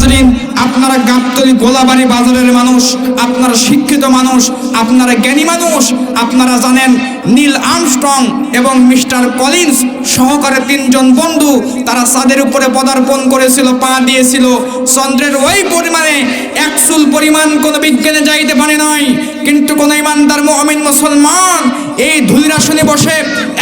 হাজরিন আপনারা গাবতলি গোলাবাড়ি বাজারের মানুষ, আপনারা শিক্ষিত মানুষ, আপনারা জ্ঞানী মানুষ, আপনারা জানেন নীল আর্মস্ট্রং এবং মিস্টার কলিন্স সহকারে তিনজন বন্ধু, তারা চাঁদের উপরে পদার্পণ করেছিল, পা দিয়েছিল। চন্দ্রের ওই পরিমাণে একচুল পরিমাণ কোনো বিজ্ঞানে যাইতে পারে নাই। কিন্তু কোন ইমানদার মুমিন মুসলমান এই ধুলির আসনে বসে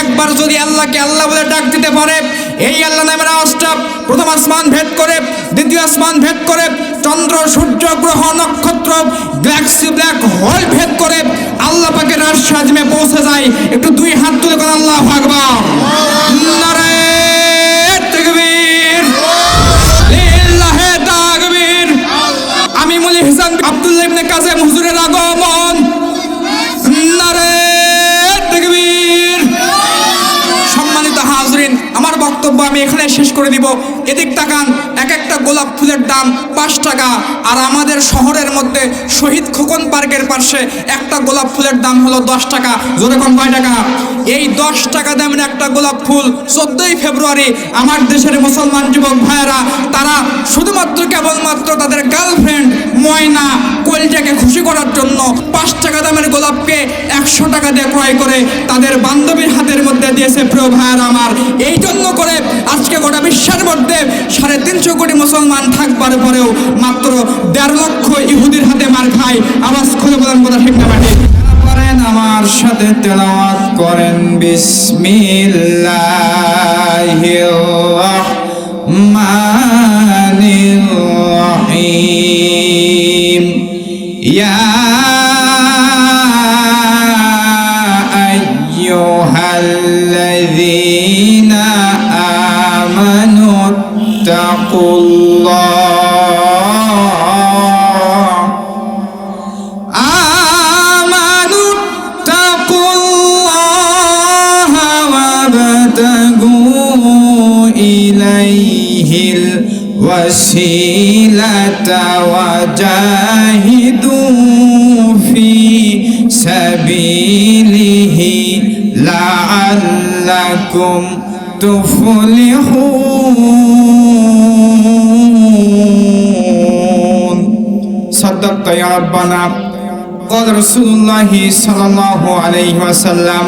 একবার যদি আল্লাহকে আল্লাহ বলে ডাক দিতে পারে এই আল্লাহ নামের আওয়াজটা প্রথম আসমান ভেদ করে, দ্বিতীয় আসমান ভেদ করে, চন্দ্র, সূর্য, গ্রহ, নক্ষত্র গ্যালাক্সি ব্ল্যাক হোল ভেদ করে আল্লাহ পাকের রাশ আজমে পৌঁছে যায়। একটু দুই হাত তুলে করে আল্লাহ আকবার। আমি মুলি হিসান আব্দুল্লাহ ইবনে কাসেম হুজুরের আগমন। বক্তব্য আমি এখানে শেষ করে দিব। এদিক তাকান, এক একটা গোলাপ ফুলের দাম পাঁচ টাকা। আর আমাদের শহরের মধ্যে শহীদ খোকন পার্কের পাশে একটা গোলাপ ফুলের দাম হলো দশ টাকা। জোরে কম কয় টাকা? এই দশ টাকা দামের একটা গোলাপ ফুল চোদ্দই ফেব্রুয়ারি আমার দেশের মুসলমান যুবক ভাইয়েরা, তারা শুধুমাত্র কেবলমাত্র তাদের গার্লফ্রেন্ড ময়না কলজাকে খুশি করার জন্য পাঁচ টাকা দামের গোলাপকে একশো টাকা দিয়ে ক্রয় করে তাদের বান্ধবীর হাতের মধ্যে দিয়েছে প্রিয় ভাইয়েরা আমার। এই জন্য করে আজকে গোটা বিশ্বের মধ্যে সাড়ে তিনশো কোটি মুসলমান থাকবার পরেও মাত্র দেড় লক্ষ ইহুদির হাতে মার খায়। আওয়াজ খুলে বলেন কথা ঠিক না করেন আমার সাথে তেলাওয়াত করেন বিসমিল্লাহির الوسيلة وجاهدوا في سبيله لعلكم تفلحون صدقت يا ربنا قال رسول الله صلى الله عليه وسلم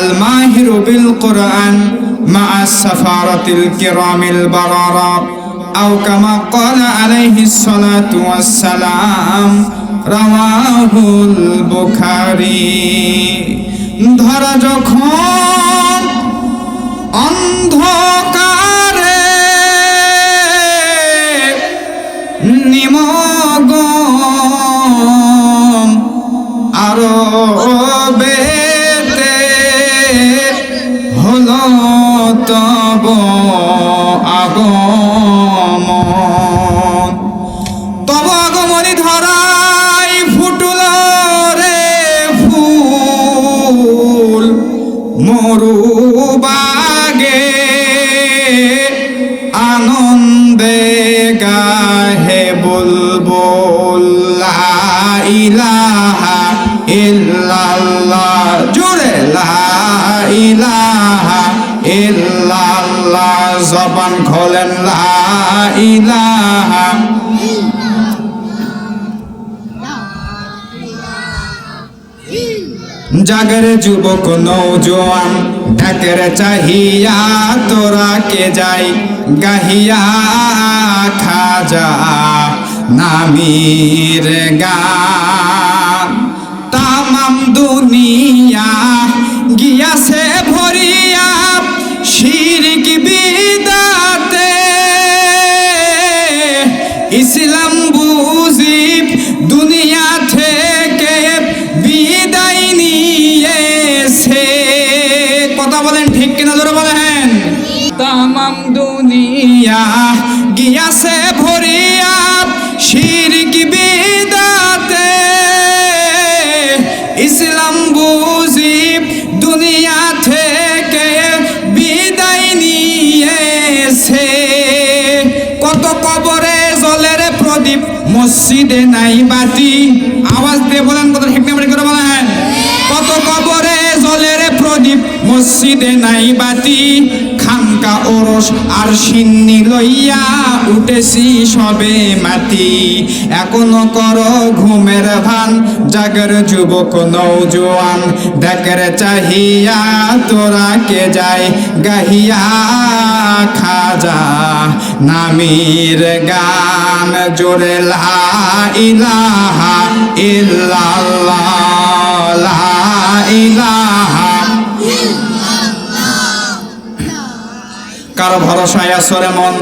الماهر بالقرآن مع السفارة الكرام البررة أو كما قال عليه الصلاة والسلام رواه البخاري ধরা যখন অন্ধকারে নিমগম আরো জাগের যুবক নৌজোয়ান, ঢাকের চাহিয়া তোরা কে যাই? গাহিয়া খাজা নামির গান তামাম দুনিয়া গিয়াছে ভরিয়া, শিরক বিদাতে দুনিয়া গিয়াছে ভরিয়া শিরক বিদাতে। ইসলাম বুঝি দুনিয়া থেকে বিদায় নিয়েছে। কত কবরে জলের প্রদীপ, মসজিদে নাই বাতি আওয়াজ দিয়ে বলেন কত না করে বলেন। কত কবরে জলের প্রদীপ, মসজিদে নাই বাতি আঁকা ওরস আর সিন্নি লইয়া উঠেছি সবে মাতি এখনও কর ঘুমের ভান, জাগর যুবক নৌজোয়ান দেখের চাহিয়া তোরা কে যায়, গাহিয়া খাজা। নামির গান জোরে, লা ইলাহা ইল্লাল্লাহ ইলাহা কার ভরসায় আসরে মন?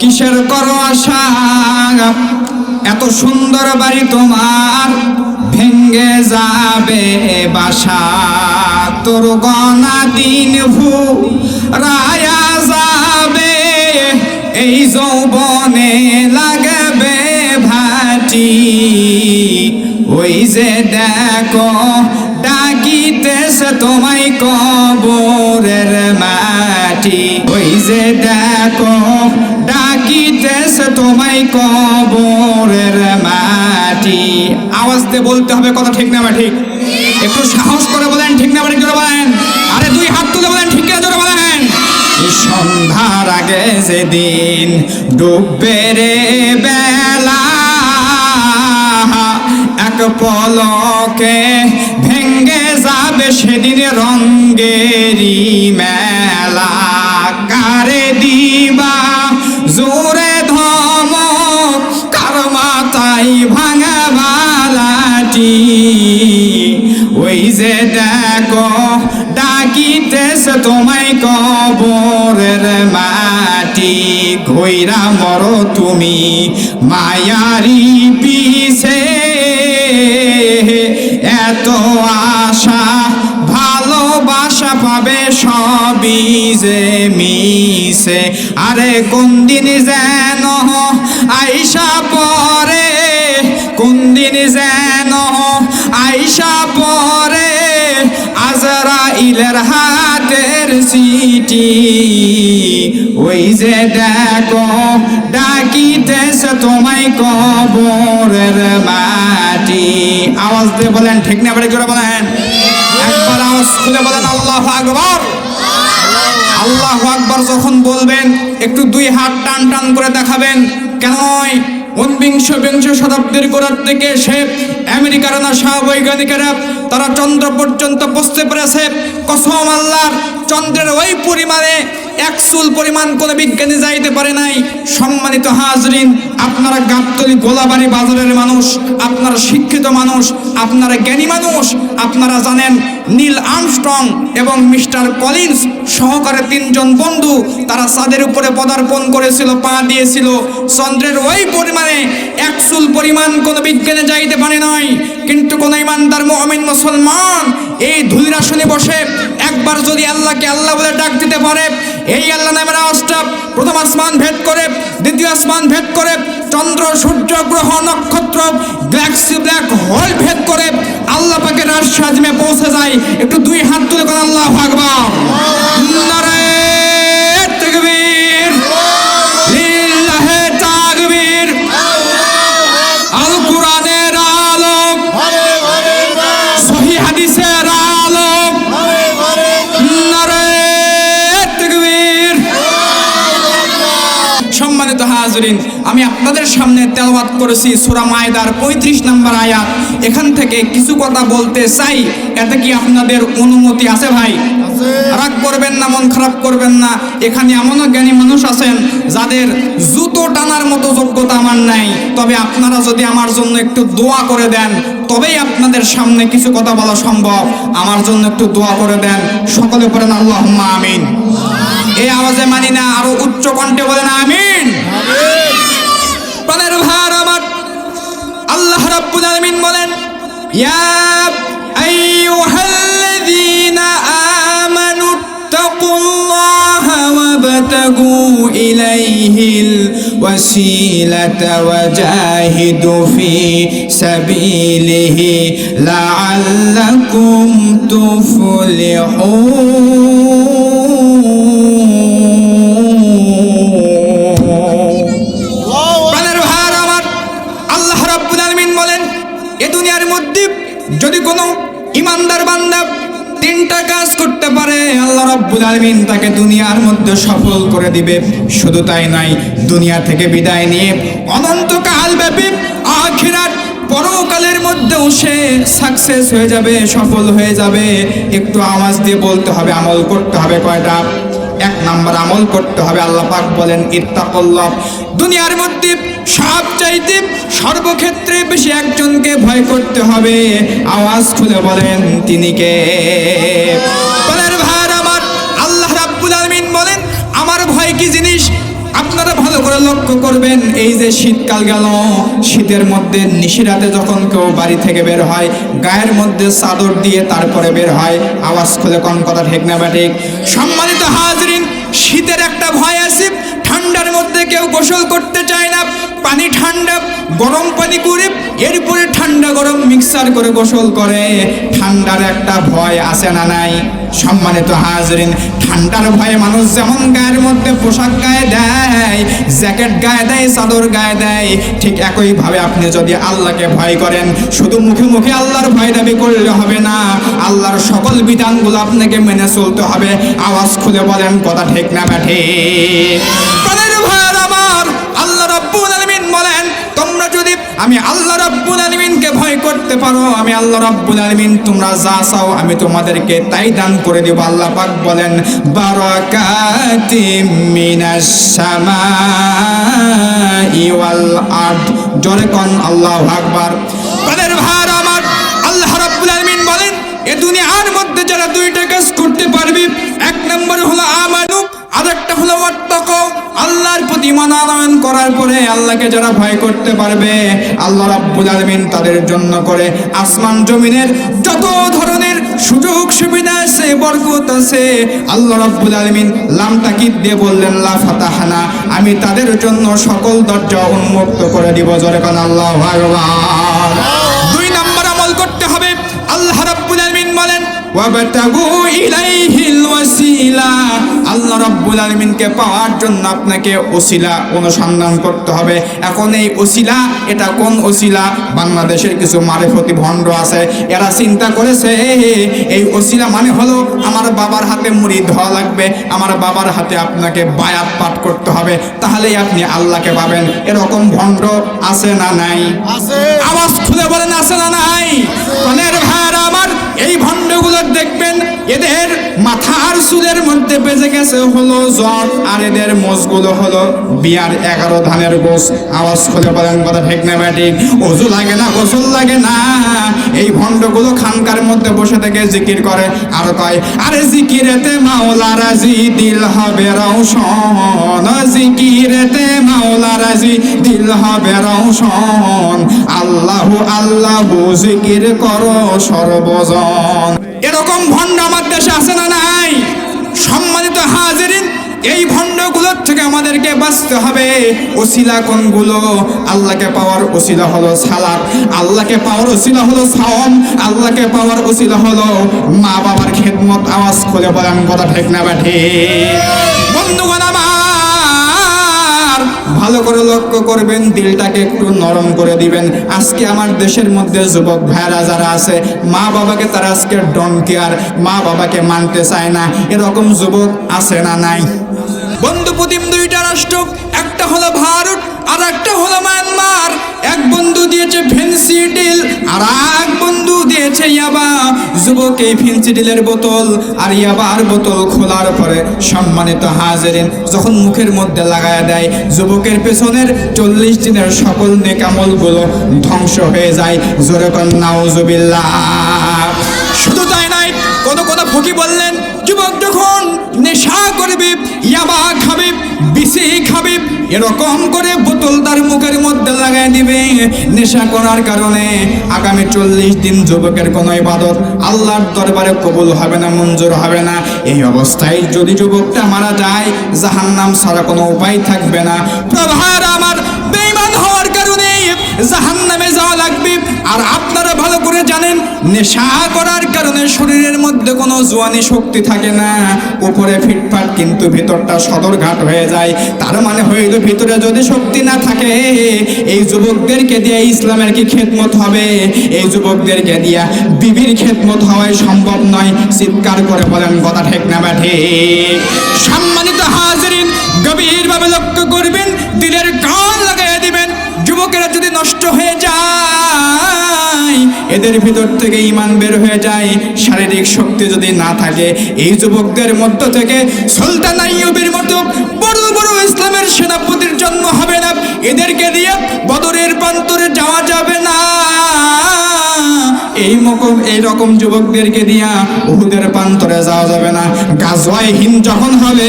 কিসের করো আশা? এত সুন্দর বাড়ি তোমার, ভেঙ্গে যাবে বাসা। তোর গনা দিন ভু রায়া যাবে, এই যৌবনে লাগবে ভাটি। ওই যে দেখো তোমায় কবরের মাটি। ওই যে দেখো, ডাকিতেছে তোমায় কবরের মাটি। আওয়াজ দিয়ে বলতে হবে কথা ঠিক না ঠিক? একটু সাহস করে বলেন, ঠিক না ঠিক বলেন? আরে দুই হাত তুলে বলেন, ঠিক না জোরে বলেন? সন্ধ্যার আগে যেদিন ডুববে রে বেলা, এক পলকে ভেঙ্গে যাবে সেদিন রঙ্গেরি মেলা। কারে দিবা? জোরে ধম। কার মাথায় ভাঙা বালাটি? ওই যে দেখো, ডাকিতেছে তোমায় কবরের মাটি। ঘইরা মরো তুমি, মায়ারি পিছে। পাবে সবই যে মিশে। আরে কোন দিন যেন আইসা পরে, কোন দিন যেন আইসা পরে আজরাইলের হাতের সিটি ওই যে দেখো, ডাকিতেছে তোমায় কবরের মাটি। আওয়াজ দিয়ে বলেন, ঠিক না বলেন। একবার আওয়াজ খুলে বলেন আল্লাহ আকবর। আল্লাহ আকবর যখন বলবেন, একটু দুই হাত টান টান করে দেখাবেন, কেন নয়? ঊনবিংশ বিংশ শতাব্দীর গোড়ার থেকে সে আমেরিকার নাসা বৈজ্ঞানিকেরা, তারা চন্দ্র পর্যন্ত পৌঁছতে পেরেছে। কসম আল্লাহর, চন্দ্রের ওই পরিমাণে এক চুল পরিমাণ কোনো বিজ্ঞানী যাইতে পারে নাই। সম্মানিত হাজরিন আপনারা গাবতলি গোলাবাড়ি বাজারের মানুষ, আপনারা শিক্ষিত মানুষ, আপনারা জ্ঞানী মানুষ, আপনারা জানেন নীল আর্মস্ট্রং এবং মিস্টার কলিন্স সহকারে তিনজন বন্ধু, তারা চাঁদের উপরে পদার্পণ করেছিল, পা দিয়েছিল। চন্দ্রের ওই পরিমাণে এক চুল পরিমাণ কোনো বিজ্ঞানে যাইতে পারে নাই। কিন্তু কোন ইমানদার মুমিন মুসলমান এই ধুলিরাসনে বসে একবার যদি আল্লাহকে আল্লাহ বলে ডাক দিতে পারে, এই আল্লাহ নামের আওয়াজটা প্রথম আসমান ভেদ করে দ্বিতীয় আসমান ভেদ করে চন্দ্র, সূর্য, গ্রহ, নক্ষত্র গ্যালাক্সি ব্ল্যাক হোল ভেদ করে আল্লাহ পাকের রাজ সাজমে পৌঁছে যায়। একটু দুই হাত তুলে করে আল্লাহ আকবার। হাজরিন আমি আপনাদের সামনে তেলাওয়াত করেছি সূরা মায়দার পঁয়ত্রিশ নম্বর আয়াত। এখান থেকে কিছু কথা বলতে চাই এতে কি আপনাদের অনুমতি আছে ভাই? রাগ করবেন না মন খারাপ করবেন না। এখানে এমনও জ্ঞানী মানুষ আছেন যাদের জুতো টানার মতো যোগ্যতা আমার নাই। তবে আপনারা যদি আমার জন্য একটু দোয়া করে দেন তবেই আপনাদের সামনে কিছু কথা বলা সম্ভব। আমার জন্য একটু দোয়া করে দেন। সকলে পড়েন আল্লাহ আমিন। এই আওয়াজে মানি না আরও উচ্চ কণ্ঠে বলেন আমিন। আলামিন বলেন ইয়া আইয়ুহাল্লাযীনা আমানু তাকুল্লাহা ওয়াবতাগু ইলাইহিল যদি কোনো ইমানদার বান্দা তিনটা কাজ করতে পারে, আল্লাহ রাব্বুল আলামিন তাকে দুনিয়ার মধ্যে সফল করে দিবে। শুধু তাই নয়, দুনিয়া থেকে বিদায় নিয়ে অনন্তকাল ব্যাপী আখিরাত পরকালের মধ্যেও সে সাকসেস হয়ে যাবে, সফল হয়ে যাবে। একটু আওয়াজ দিয়ে বলতে হবে, আমল করতে হবে কয়টা? এক নাম্বার আমল করতে হবে, আল্লাহ পাক বলেন, ইত্তাকুল্লাহ। দুনিয়ার মধ্যে সব চাইতে সর্বক্ষেত্রে বেশি একজনকে ভয় করতে হবে। আওয়াজ খুলে বলেন, তিনি কে? বলেন, ভাই, আমার আল্লাহ রাব্বুল আলামিন বলেন, আমার ভয় কি জিনিস? আপনারা ভালো করে লক্ষ্য করবেন, এই যে শীতকাল গেল, শীতের মধ্যে নিশিরাতে যখন কেউ বাড়ি থেকে বের হয়, গায়ের মধ্যে চাদর দিয়ে তারপরে বের হয়, আওয়াজ খুলে কোন কথা ঠিক না ব্যাটিক সম্মানিত হাজরিন, শীতের একটা ভয় আছে ঠান্ডার মধ্যে কেউ গোসল করতে চায় না। পানি ঠান্ডা, গরম পানি করে এরপরে ঠান্ডা গরম মিক্সার করে গোসল করে। ঠান্ডার একটা ভয় আছে না নাই? সম্মানিত হাজরিন, ঠান্ডার ভয়ে মানুষ যেমন গায়ের মধ্যে পোশাক গায়ে দেয়, জ্যাকেট গায়ে দেয়, চাদর গায়ে দেয়, ঠিক একইভাবে আপনি যদি আল্লাহকে ভয় করেন, শুধু মুখে মুখে আল্লাহর ভয় দাবি করলে হবে না, আল্লাহর সকল বিধানগুলো আপনাকে মেনে চলতে হবে। আওয়াজ খুলে বলেন, কথা ঠিক না ব্যাঠে? আমার আল্লাহ রব্বুল আলামিন বলেন, তোমরা যদি আমি আল্লাহ রাব্বুল আলামিনকে ভয় করতে পারো, আমি আল্লাহ রাব্বুল আলামিন তোমরা যা চাও আমি তোমাদেরকে তাই দান করে দেব। আল্লাহ পাক বলেন বারাকাতিম মিনাস সামাই ওয়াল আরদ। জোরে কোন, আল্লাহু আকবার। তাদের ভার আমার। আল্লাহ রাব্বুল আলামিন বলেন, এ দুনিয়ার মধ্যে যারা দুইটা কাজ করতে পারবে, এক নম্বর হলো আর একটা হলো ওয়াত্তাকাও আল্লাহকে যারা ভয় করতে পারবে, আল্লাহ রাব্বুল আলামিন তাদের জন্য করে আসমান জমিনের যত ধরনের সুযোগ সুবিধা আছে, বরকত আছে, আল্লাহ রাব্বুল আলামিন লাম তাকিদ দিয়ে বললেন, লা ফাতাহানা। আমি তাদের জন্য সকল দরজা উন্মুক্ত করে দিব, জোরে কান আল্লাহু আকবার। আল্লাহ রাব্বুল আলামিনকে পাওয়ার জন্য আপনাকে ওসিলা অনুসন্ধান করতে হবে। এখন এই ওসিলা এটা কোন ওসিলা? বাংলাদেশের কিছু মারেফতি ভণ্ড আছে এরা চিন্তা করেছে এই ওসিলা মানে হলো আমার বাবার হাতে মুড়ি ধোয়া লাগবে আমার বাবার হাতে আপনাকে বায়াত পাঠ করতে হবে। তাহলেই আপনি আল্লাহকে পাবেন। এরকম ভণ্ড আছে না নাই? আওয়াজ খুলে বলেন আছে না নাই? ভাইয়ারা আমার এই ভণ্ডগুলো দেখবেন, এদের মাথার চুলের মধ্যে বেজে গেছে হলো জ্বর, আর এদের মোজগুলো হলো বিয়ার এগারো ধানের গোস আওয়াজ খুলে বলেন কথা ঠিক না ব্যাটিক অজু লাগে না, গোসল লাগে না। এই ভণ্ডগুলো খানকার মধ্যে বসে থেকে জিকির করে, আর কয়, আরে জিকিরেতে মাওলা রাজি দিল হবে রৌশন জিকিরেতে মাওলা রাজি দিল হবে রৌশন আল্লাহু আল্লাহু জিকির করো সর্বজন। এরকম ভণ্ড আমার দেশে আছে না নাই? সম্মানিত হাজিরিন, এই ভণ্ডগুলোর থেকে আমাদেরকে বাঁচতে হবে। ওসিলা কোনগুলো? আল্লাহকে পাওয়ার ওসিলা হলো সালাদ আল্লাহকে পাওয়ার ওসিলা হলো সাওম আল্লাহকে পাওয়ার ওসিলা হলো মা বাবার খেদমত, আওয়াজ খুলে বলেন, কথা ঠিক না ব্যাঠে বন্ধুগণ, আমার ভালো করে লক্ষ্য করবেন, দিলটাকে একটু নরম করে দিবেন। আজকে আমার দেশের মধ্যে যুবক ভাইরা যারা আছে, মা বাবাকে তারা আজকে ডন কেয়ার মা বাবাকে মানতে চায় না। এরকম যুবক আছে না নাই? বন্ধু প্রতিম দুইটা রাষ্ট্র, একটা হলো ভারত আর একটা হলো মায়ানমার। এক বন্ধু দিয়েছে ফেন্সি ডিল, আর এক বন্ধু দিয়েছে ইয়াবা। যুবক এই ফেন্সি ডিলের বোতল আর ইয়াবার বোতল খোলার পরে সম্মানিত হাজারিন, যখন মুখের মধ্যে লাগায় দেয়, যুবকের পেছনের চল্লিশ দিনের সকল নেকামলগুলো ধ্বংস হয়ে যায়। জোরে কন্যাউজুবিল্লাহ শুধু তাই নাই কোনো কোন ফকি বললেন, যুবক যখন নেশা করবে, ইয়াবা খাবে বিসি খাবে, এরকম করে বোতল তার মুখের মধ্যে লাগাই দিবে। নেশা করার কারণে আগামী চল্লিশ দিন যুবকের কোনো ইবাদত আল্লাহর দরবারে কবুল হবে না, মঞ্জুর হবে না। এই অবস্থায় যদি যুবকটা মারা যায়, জাহান্নাম ছাড়া কোনো উপায় থাকবে না। প্রভার আমার বেঈমান হওয়ার কারণে জাহান্নামে যাওয়া লাগবে। আর আপনারা জানেন, নেশা করার কারণে শরীরের মধ্যে কোনো জোয়ানি শক্তি থাকে না। উপরে ফিটফাট কিন্তু ভিতরটা সদরঘাট হয়ে যায়। তার মানে হইল ভিতরে যদি শক্তি না থাকে, এই যুবকদেরকে দিয়ে ইসলামের কি খেদমত হবে? এই যুবকদেরকে দিয়া বিবির খেদমত হওয়াই সম্ভব নয়। চিৎকার করে বলেন, কথা ঠিক না বা ঠিক? সম্মানিত হাজরিন, গভীরভাবে লক্ষ্য করবেন, দিলের কান লাগাই দিবেন। যুবকেরা যদি নষ্ট হয়ে যায় এদের ভিতর থেকে ইমান বের হয়ে যায়। শারীরিক শক্তি যদি না থাকে, এই যুবকদের মধ্য থেকে সুলতান আইয়ুবের মতো বড় বড় ইসলামের সেনাপতির জন্ম হবে না। এদেরকে দিয়ে বদরের প্রান্তরে যাওয়া যাবে না। এই মকম এই রকম যুবকদেরকে দিয়া উহুদের প্রান্তরে যাওয়া যাবে না। গাজওয়ায় হিন্দ যখন হবে,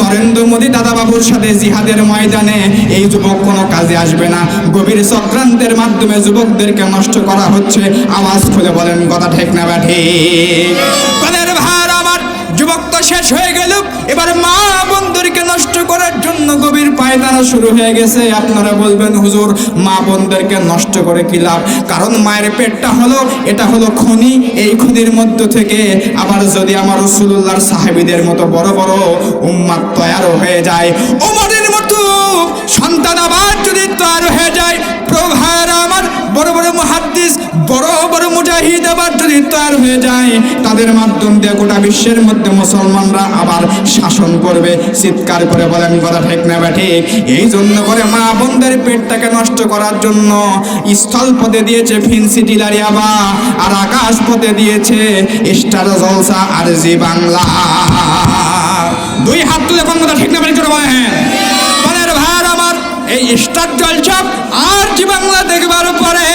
নরেন্দ্র মোদী দাদা বাবুর সাথে জিহাদের ময়দানে এই যুবক কোনো কাজে আসবে না। গভীর চক্রান্তের মাধ্যমে যুবকদেরকে নষ্ট করা হচ্ছে। আওয়াজ খুলে বলেন কথা ঠিক না ব্যাঠে? ভার আমার, যুবক তো শেষ হয়ে গেল। এবার মা পায়তারা শুরু হয়ে গেছে। আপনারা বলবেন, হুজুর, মা বোনদেরকে নষ্ট করে কি লাভ? কারণ মায়ের পেটটা হলো, এটা হলো খনি। এই খনির মধ্য থেকে আবার যদি আমার রসুল্লাহর সাহেবীদের মতো বড় বড় উম্মাদ তৈয়ার হয়ে যায় ওমরের মতো সন্তান আবার যদি তৈয়ার হয়ে যায়, প্রভার আমার বড় বড় মুহাদ্দিস বড় বড় মুজাহিদ আবার যদি তৈয়ার হয়ে যায়, তাদের মাধ্যম দিয়ে গোটা বিশ্বের মধ্যে মুসলমানরা আবার শাসন করবে। চিৎকার করে বলেন কথা ঠিক না ঠিক। এই জন্য করে মা বোনদের পেটটাকে নষ্ট করার জন্য স্থল পথে দিয়েছে ফিনসি টিলারিয়াবা আর আকাশ পথে দিয়েছে স্টার জলসা আর জি বাংলা। দুই হাত তুলে কোন কথা ঠিক না করে বলেন। আমার এই স্টার জলসা আর জি বাংলা দেখবার পরে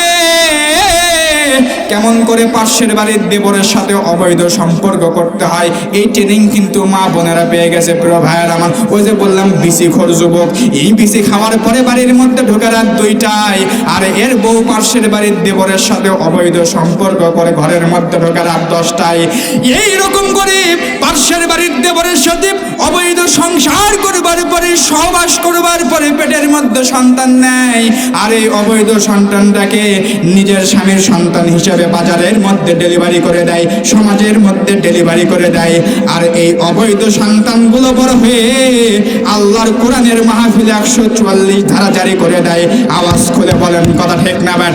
কেমন করে পার্শ্বের বাড়ির দেবরের সাথে অবৈধ সম্পর্ক করতে হয়? এই ট্রেনিং কিন্তু মা বোনেরা পেয়ে গেছে। প্রিয় ভাইয়ের আমার, ওই যে বললাম বিসি খোর যুবক। এই বিসি খাওয়ার পরে বাড়ির মধ্যে ঢোকার রাত দুইটায়। আর এর বউ পার্শ্বের বাড়ির দেবরের সাথে অবৈধ সম্পর্ক করে ঘরের মধ্যে ঢোকার রাত দশটায়। এইরকম করে পার্শ্বের বাড়ির দেবরের সাথে অবৈধ সংসার করবার পরে, সহবাস করবার পরে পেটের মধ্যে সন্তান নেয়। আর এই অবৈধ সন্তানটাকে নিজের স্বামীর সন্তান হিসাবে বাজারের মধ্যে ডেলিভারি করে দেয়, সমাজের মধ্যে ডেলিভারি করে দেয়। আর এই অবৈধ সন্তানগুলো বড় হয়ে আল্লাহর কোরআনের মাহফিলে একশো চুয়াল্লিশ ধারা জারি করে দেয়। আওয়াজ খুলে বলেন, কথা ঠিক না আমার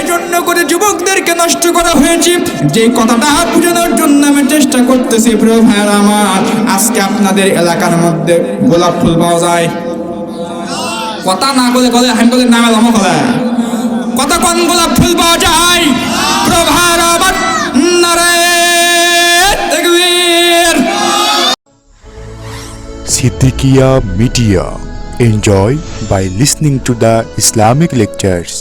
এজন্য করে যুবকদেরকে নষ্ট করা হয়েছে। যে কথাটা বোঝানোর জন্য আমি চেষ্টা করতেছি, প্রিয় ভাইয়ের আমার। আজকে আপনাদের এলাকার মধ্যে গোলাপ ফুল পাওয়া যায়। কথা না বলে বলে আমি বলে নামে লমো বলে। কথা কোন গোলাপ ফুল পাওয়া যায়। প্রভার তাকবীর Siddiqia Media. Enjoy by listening to the Islamic lectures.